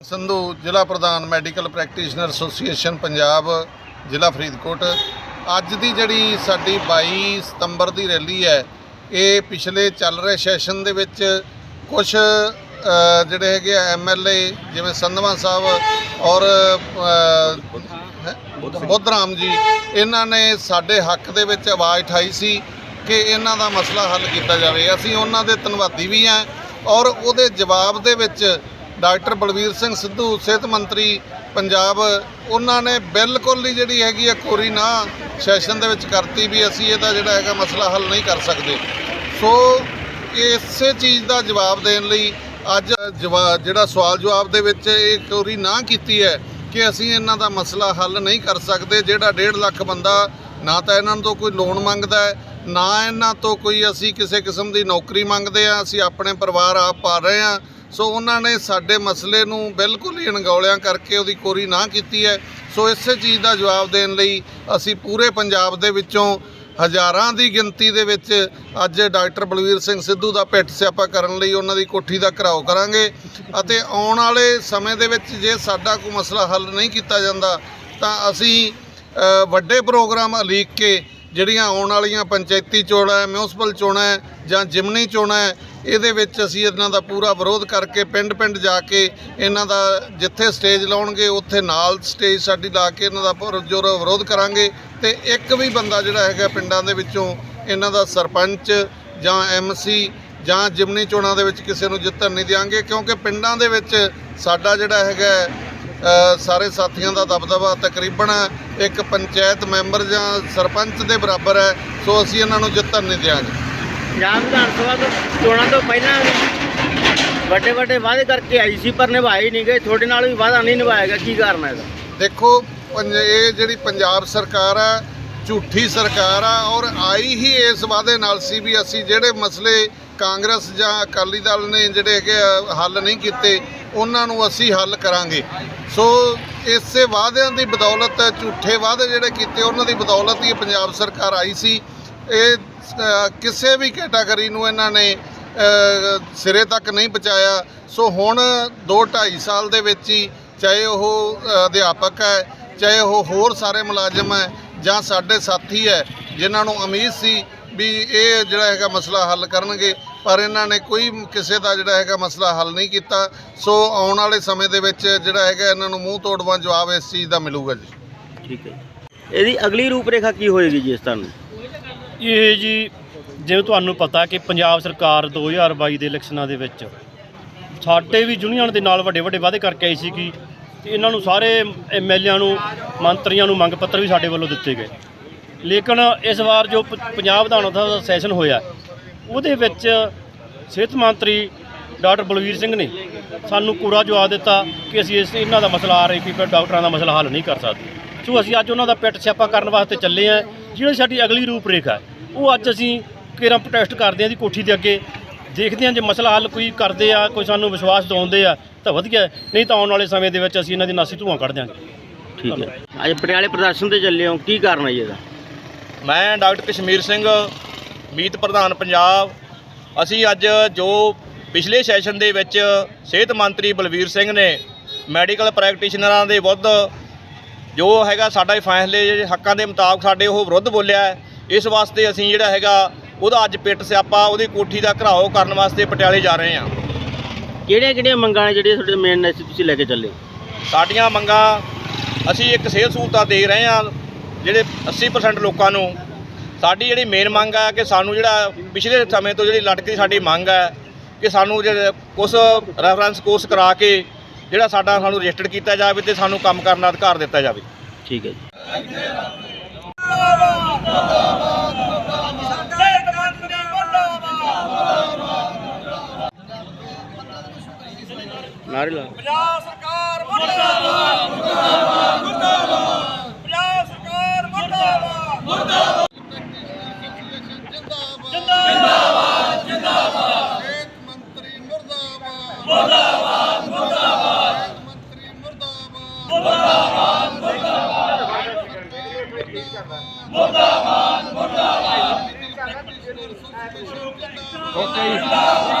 ਸੰਧੂ ਜ਼ਿਲ੍ਹਾ ਪ੍ਰਧਾਨ medical practitioner association Punjab ਜ਼ਿਲ੍ਹਾ ਫਰੀਦਕੋਟ ਅੱਜ ਦੀ ਜਿਹੜੀ ਸਾਡੀ 22 ਸਤੰਬਰ ਦੀ ਰੈਲੀ ਹੈ ਇਹ ਪਿਛਲੇ ਚੱਲ ਰਹੇ ਸੈਸ਼ਨ ਦੇ ਵਿੱਚ ਕੁਝ ਜਿਹੜੇ ਹੈਗੇ ਆ ਐਮਐਲਏ ਜਿਵੇਂ ਸੰਧਵਾ ਸਾਹਿਬ ਔਰ ਅ, ਹੈਂ? ਜੀ ਇਹਨਾਂ ਨੇ ਸਾਡੇ ਹੱਕ ਦੇ ਵਿੱਚ ਆਵਾਜ਼ ਉਠਾਈ ਸੀ ਕਿ ਇਹਨਾਂ ਦਾ ਮਸਲਾ ਹੱਲ ਕੀਤਾ ਜਾਵੇ ਅਸੀਂ ਉਹਨਾਂ ਦੇ ਧੰਨਵਾਦੀ ਵੀ ਹਾਂ ਔਰ ਉਹਦੇ ਜਵਾਬ ਦੇ ਵਿੱਚ ਡਾਕਟਰ ਬਲਵੀਰ ਸਿੰਘ ਸਿੱਧੂ, ਸਿਹਤ ਮੰਤਰੀ ਪੰਜਾਬ, ਉਹਨਾਂ ਨੇ ਬਿਲਕੁਲ ਹੀ ਜਿਹੜੀ ਹੈਗੀ ਆ ਕੋਰੀ ਨਾ ਸੈਸ਼ਨ ਦੇ ਵਿੱਚ ਕਰਤੀ ਵੀ ਅਸੀਂ ਇਹਦਾ ਜਿਹੜਾ ਹੈਗਾ ਮਸਲਾ ਹੱਲ ਨਹੀਂ ਕਰ ਸਕਦੇ। ਸੋ ਇਸੇ ਚੀਜ਼ ਦਾ ਜਵਾਬ ਦੇਣ ਲਈ ਅੱਜ ਜਵਾ, ਜਿਹੜਾ ਸਵਾਲ ਜਵਾਬ ਦੇ ਵਿੱਚ ਇਹ ਕੋਰੀ ਨਾ ਕੀਤੀ ਹੈ ਕਿ ਅਸੀਂ ਇਹਨਾਂ ਦਾ ਮਸਲਾ ਹੱਲ ਨਹੀਂ ਕਰ ਸਕਦੇ, ਜਿਹੜਾ 1.5 ਲੱਖ ਬੰਦਾ ਨਾ ਤਾਂ ਇਹਨਾਂ ਤੋਂ ਕੋਈ ਲੋਨ ਮੰਗਦਾ ਹੈ, ਨਾ ਇਹਨਾਂ ਤੋਂ ਕੋਈ ਅਸੀਂ ਕਿਸੇ ਕਿਸਮ ਦੀ ਨੌਕਰੀ ਮੰਗਦੇ ਆ ਅਸੀਂ ਆਪਣੇ ਪਰਿਵਾਰ ਆਪ ਪਾ ਰਹੇ ਆ ਸੋ ਉਹਨਾਂ ਨੇ ਸਾਡੇ ਮਸਲੇ ਨੂੰ ਬਿਲਕੁਲ ਹੀ ਅਣਗੌਲਿਆਂ ਕਰਕੇ ਉਹਦੀ ਕੋਰੀ ਨਾ ਕੀਤੀ ਹੈ। ਸੋ ਇਸੇ ਚੀਜ਼ ਦਾ ਜਵਾਬ ਦੇਣ ਲਈ ਅਸੀਂ ਪੂਰੇ ਪੰਜਾਬ ਦੇ ਵਿੱਚੋਂ ਹਜ਼ਾਰਾਂ ਦੀ ਗਿਣਤੀ ਦੇ ਵਿੱਚ ਅੱਜ ਡਾਕਟਰ ਬਲਵੀਰ ਸਿੰਘ ਸਿੱਧੂ ਦਾ ਪਿੱਠ ਸਿਆਪਾ ਕਰਨ ਲਈ ਉਹਨਾਂ ਦੀ ਕੋਠੀ ਦਾ ਘਰਾਓ ਕਰਾਂਗੇ ਅਤੇ ਆਉਣ ਵਾਲੇ ਸਮੇਂ ਦੇ ਵਿੱਚ ਜੇ ਸਾਡਾ ਕੋਈ ਮਸਲਾ ਹੱਲ ਨਹੀਂ ਕੀਤਾ ਜਾਂਦਾ ਤਾਂ ਅਸੀਂ ਵੱਡੇ ਪ੍ਰੋਗਰਾਮ ਉਲੀਕ ਕੇ ਜਿਹੜੀਆਂ ਆਉਣ ਵਾਲੀਆਂ ਪੰਚਾਇਤੀ ਚੋਣਾਂ ਹੈ ਮਿਊਨਿਸਪਲ ਚੋਣਾਂ ਜਾਂ ਜਿਮਨੀ ਚੋਣਾਂ ਇਹਦੇ ਵਿੱਚ ਅਸੀਂ ਇਹਨਾਂ ਦਾ ਪੂਰਾ ਵਿਰੋਧ ਕਰਕੇ ਪਿੰਡ-ਪਿੰਡ ਜਾ ਕੇ ਇਹਨਾਂ ਦਾ ਜਿੱਥੇ ਸਟੇਜ ਲਾਉਣਗੇ, ਉੱਥੇ ਨਾਲ ਸਟੇਜ ਸਾਡੀ ਲਾ ਕੇ ਇਹਨਾਂ ਦਾ ਪੁਰਜੋਰ ਵਿਰੋਧ ਕਰਾਂਗੇ ਤੇ ਇੱਕ ਵੀ ਬੰਦਾ ਜਿਹੜਾ ਹੈਗਾ ਪਿੰਡਾਂ ਦੇ ਵਿੱਚੋਂ ਇਹਨਾਂ ਦਾ ਸਰਪੰਚ ਜਾਂ ਐਮਸੀ ਜਾਂ ਜਿਮਨੀ ਚੋਣਾਂ ਦੇ ਵਿੱਚ ਕਿਸੇ ਨੂੰ ਜਿੱਤਣ ਨਹੀਂ ਦਿਆਂਗੇ, ਕਿਉਂਕਿ ਪਿੰਡਾਂ ਦੇ ਵਿੱਚ ਸਾਡਾ ਜਿਹੜਾ ਹੈਗਾ ਸਾਰੇ ਸਾਥੀਆਂ ਦਾ ਦਬਦਬਾ ਤਕਰੀਬਨ ਇੱਕ ਪੰਚਾਇਤ ਮੈਂਬਰ ਜਾਂ ਸਰਪੰਚ ਦੇ ਬਰਾਬਰ ਹੈ ਸੋ ਅਸੀਂ ਇਹਨਾਂ ਨੂੰ ਜਿੱਤਣ ਨਹੀਂ ਦਿਆਂਗੇ। ਪੰਜਾਬ ਵਿਧਾਨ ਸਭਾ ਤੋਂ ਚੋਣਾਂ ਤੋਂ ਪਹਿਲਾਂ ਵੱਡੇ ਵੱਡੇ ਵਾਅਦੇ ਕਰਕੇ ਆਈ ਸੀ ਪਰ ਨਿਭਾਏ ਨਹੀਂ ਗਏ। ਤੁਹਾਡੇ ਨਾਲ ਵੀ ਵਾਅਦਾ ਨਹੀਂ ਨਿਭਾਇਆ ਗਿਆ ਕੀ ਕਾਰਨ ਹੈ ਇਹਦਾ? ਦੇਖੋ ਇਹ ਜਿਹੜੀ ਪੰਜਾਬ ਸਰਕਾਰ ਆ ਝੂਠੀ ਸਰਕਾਰ ਆ ਔਰ ਆਈ ਹੀ ਇਸ ਵਾਅਦੇ ਨਾਲ ਸੀ ਵੀ ਅਸੀਂ ਜਿਹੜੇ ਮਸਲੇ ਕਾਂਗਰਸ ਜਾਂ ਅਕਾਲੀ ਦਲ ਨੇ ਜਿਹੜੇ ਹੈਗੇ ਹੱਲ ਨਹੀਂ ਕੀਤੇ ਉਹਨਾਂ ਨੂੰ ਅਸੀਂ ਹੱਲ ਕਰਾਂਗੇ। ਸੋ ਇਸੇ ਵਾਅਦਿਆਂ ਦੀ ਬਦੌਲਤ ਝੂਠੇ ਵਾਅਦੇ ਜਿਹੜੇ ਕੀਤੇ, ਉਹਨਾਂ ਦੀ ਬਦੌਲਤ ਹੀ ਪੰਜਾਬ ਸਰਕਾਰ ਆਈ ਸੀ। ਇਹ ਕਿਸੇ ਵੀ ਕੈਟਾਗਰੀ ਨੂੰ ਇਹਨਾਂ ਨੇ ਸਿਰੇ ਤੱਕ ਨਹੀਂ ਪਹੁੰਚਾਇਆ। ਸੋ ਹੁਣ 2 2.5 ਸਾਲ ਦੇ ਵਿੱਚ ਹੀ ਚਾਹੇ ਉਹ ਅਧਿਆਪਕ ਹੈ, ਚਾਹੇ ਉਹ ਹੋਰ ਸਾਰੇ ਮੁਲਾਜ਼ਮ ਹੈ ਜਾਂ ਸਾਡੇ ਸਾਥੀ ਹੈ, ਜਿਨ੍ਹਾਂ ਨੂੰ ਉਮੀਦ ਸੀ ਵੀ ਇਹ ਜਿਹੜਾ ਹੈਗਾ ਮਸਲਾ ਹੱਲ ਕਰਨਗੇ ਪਰ ਇਹਨਾਂ ਨੇ ਕੋਈ ਕਿਸੇ ਦਾ ਜਿਹੜਾ ਹੈਗਾ ਮਸਲਾ ਹੱਲ ਨਹੀਂ ਕੀਤਾ। ਸੋ ਆਉਣ ਵਾਲੇ ਸਮੇਂ ਦੇ ਵਿੱਚ ਜਿਹੜਾ ਹੈਗਾ ਇਹਨਾਂ ਨੂੰ ਮੂੰਹ ਤੋੜਵਾਂ ਜਵਾਬ ਇਸ ਚੀਜ਼ ਦਾ ਮਿਲੂਗਾ ਜੀ। ਠੀਕ ਹੈ ਇਹਦੀ ਅਗਲੀ ਰੂਪਰੇਖਾ ਕੀ ਹੋਏਗੀ ਜੀ ਇਸ ਤਰ੍ਹਾਂ ਇਹ ਜੀ ਜਿਵੇਂ ਤੁਹਾਨੂੰ ਪਤਾ ਕਿ ਪੰਜਾਬ ਸਰਕਾਰ 2022 ਦੇ ਇਲੈਕਸ਼ਨਾਂ ਦੇ ਵਿੱਚ ਸਾਡੇ ਵੀ ਯੂਨੀਅਨ ਦੇ ਨਾਲ ਵੱਡੇ ਵੱਡੇ ਵਾਅਦੇ ਕਰਕੇ ਆਈ ਸੀ ਕਿ ਇਹਨਾਂ ਨੂੰ ਸਾਰੇ ਐਮਐਲਏਆਂ ਨੂੰ ਮੰਤਰੀਆਂ ਨੂੰ ਮੰਗ ਪੱਤਰ ਵੀ ਸਾਡੇ ਵੱਲੋਂ ਦਿੱਤੇ ਗਏ। ਲੇਕਿਨ ਇਸ ਵਾਰ ਜੋ ਪੰਜਾਬ ਵਿਧਾਨ ਸਭਾ ਦਾ ਸੈਸ਼ਨ ਹੋਇਆ ਉਹਦੇ ਵਿੱਚ ਸਿਹਤ ਮੰਤਰੀ ਡਾਕਟਰ ਬਲਵੀਰ ਸਿੰਘ ਨੇ ਸਾਨੂੰ ਕੂੜਾ ਜਵਾਬ ਦਿੱਤਾ ਕਿ ਅਸੀਂ ਇਸ ਇਹਨਾਂ ਦਾ ਮਸਲਾ ਆ ਰਹੀ ਕਿ ਡਾਕਟਰਾਂ ਦਾ ਮਸਲਾ ਹੱਲ ਨਹੀਂ ਕਰ ਸਕਦੇ। ਸੋ ਅਸੀਂ ਅੱਜ ਉਹਨਾਂ ਦਾ ਪਿੱਟ ਸਿਆਪਾ ਕਰਨ ਵਾਸਤੇ ਚੱਲੇ ਹਾਂ ਜਿਹੜੀ ਸਾਡੀ ਅਗਲੀ ਰੂਪਰੇਖਾ ਹੈ, ਉਹ ਅੱਜ ਅਸੀਂ ਕਿਰਾਂ ਪ੍ਰੋਟੈਸਟ ਕਰਦੇ ਹਾਂ ਦੀ ਕੋਠੀ ਦੇ ਅੱਗੇ। ਦੇਖਦੇ ਹਾਂ ਜੇ ਮਸਲਾ ਹੱਲ ਕੋਈ ਕਰਦੇ ਆ ਕੋਈ ਸਾਨੂੰ ਵਿਸ਼ਵਾਸ ਦਿਵਾਉਂਦੇ ਆ ਤਾਂ ਵਧੀਆ। ਨਹੀਂ ਤਾਂ ਆਉਣ ਵਾਲੇ ਸਮੇਂ ਦੇ ਵਿੱਚ ਅਸੀਂ ਇਹਨਾਂ ਦੀ ਨਾਸੀ ਧੂਆਂ ਕੱਢ ਦਿਆਂਗੇ। ਠੀਕ ਹੈ। ਅੱਜ ਪਟਿਆਲੇ ਪ੍ਰਦਰਸ਼ਨ ਤੇ ਚੱਲੇ ਹੋ। ਕੀ ਕਾਰਨ ਹੈ ਜੀ ਇਹਦਾ? ਮੈਂ ਡਾਕਟਰ ਕਸ਼ਮੀਰ ਸਿੰਘ ਮੀਤ ਪ੍ਰਧਾਨ ਪੰਜਾਬ ਅਸੀਂ ਅੱਜ ਜੋ ਪਿਛਲੇ ਸੈਸ਼ਨ ਦੇ ਵਿੱਚ ਸਿਹਤ ਮੰਤਰੀ ਬਲਵੀਰ ਸਿੰਘ ਨੇ ਮੈਡੀਕਲ ਪ੍ਰੈਕਟੀਸ਼ਨਰਾਂ ਦੇ ਵਿਰੁੱਧ ਜੋ ਹੈਗਾ ਸਾਡਾ ਇਹ ਫੈਸਲੇ ਹੱਕਾਂ ਦੇ ਮੁਤਾਬਕ ਸਾਡੇ ਉਹ ਵਿਰੁੱਧ ਬੋਲਿਆ। ਇਸ ਵਾਸਤੇ ਅਸੀਂ ਜਿਹੜਾ ਹੈਗਾ ਉਹਦਾ ਅੱਜ ਪਿੱਟ ਸਿਆਪਾ ਉਹਦੀ ਕੋਠੀ ਦਾ ਘਰਾਓ ਕਰਨ ਵਾਸਤੇ ਪਟਿਆਲੇ ਜਾ ਰਹੇ ਹਾਂ ਕਿਹੜੀਆਂ ਕਿਹੜੀਆਂ ਮੰਗਾਂ ਨੇ ਜਿਹੜੀਆਂ ਤੁਹਾਡੇ ਮੇਨ ਨੇ ਤੁਸੀਂ ਲੈ ਕੇ ਚੱਲੇ? ਸਾਡੀਆਂ ਮੰਗਾਂ ਅਸੀਂ ਇੱਕ ਸਿਹਤ ਸਹੂਲਤਾਂ ਦੇ ਰਹੇ ਹਾਂ ਜਿਹੜੇ 80% ਲੋਕਾਂ ਨੂੰ ਸਾਡੀ ਜਿਹੜੀ ਮੇਨ ਮੰਗ ਹੈ ਕਿ ਸਾਨੂੰ ਜਿਹੜਾ ਪਿਛਲੇ ਸਮੇਂ ਤੋਂ ਜਿਹੜੀ ਲਟਕੀ ਸਾਡੀ ਮੰਗ ਹੈ ਕਿ ਸਾਨੂੰ ਜਿਹੜੇ ਕੁਝ ਰੈਫਰੈਂਸ ਕੋਰਸ ਕਰਾ ਕੇ ਜਿਹੜਾ ਸਾਡਾ ਸਾਨੂੰ ਰਜਿਸਟਰਡ ਕੀਤਾ ਜਾਵੇ ਤੇ ਸਾਨੂੰ ਕੰਮ ਕਰਨ ਦਾ ਅਧਿਕਾਰ ਦਿੱਤਾ ਜਾਵੇ। ਠੀਕ ਹੈ ਜੀ। ਨਾਰੇ ਲਾ। ਪੰਜਾਬ ਸਰਕਾਰ ਮੁਰਦਾਬਾਦ ਮੁਰਦਾਬਾਦ ਮੁਰਦਾਬਾਦ ਪੰਜਾਬ ਸਰਕਾਰ ਮੁਰਦਾਬਾਦ। ਜਿੰਦਾਬਾਦ ਜਿੰਦਾਬਾਦ ਸਿਹਤ ਮੰਤਰੀ ਮੁਰਦਾਬਾਦ ਮੁਰਦਾਬਾਦ ਮੰਤਰੀ ਮੁਰਦਾਬਾਦ ਮੁਰਦਾਬਾਦ। ਮੁਰਦਾਬਾਦ ਮੁਰਦਾਬਾਦ। ਮੁਰਦਾਬਾਦ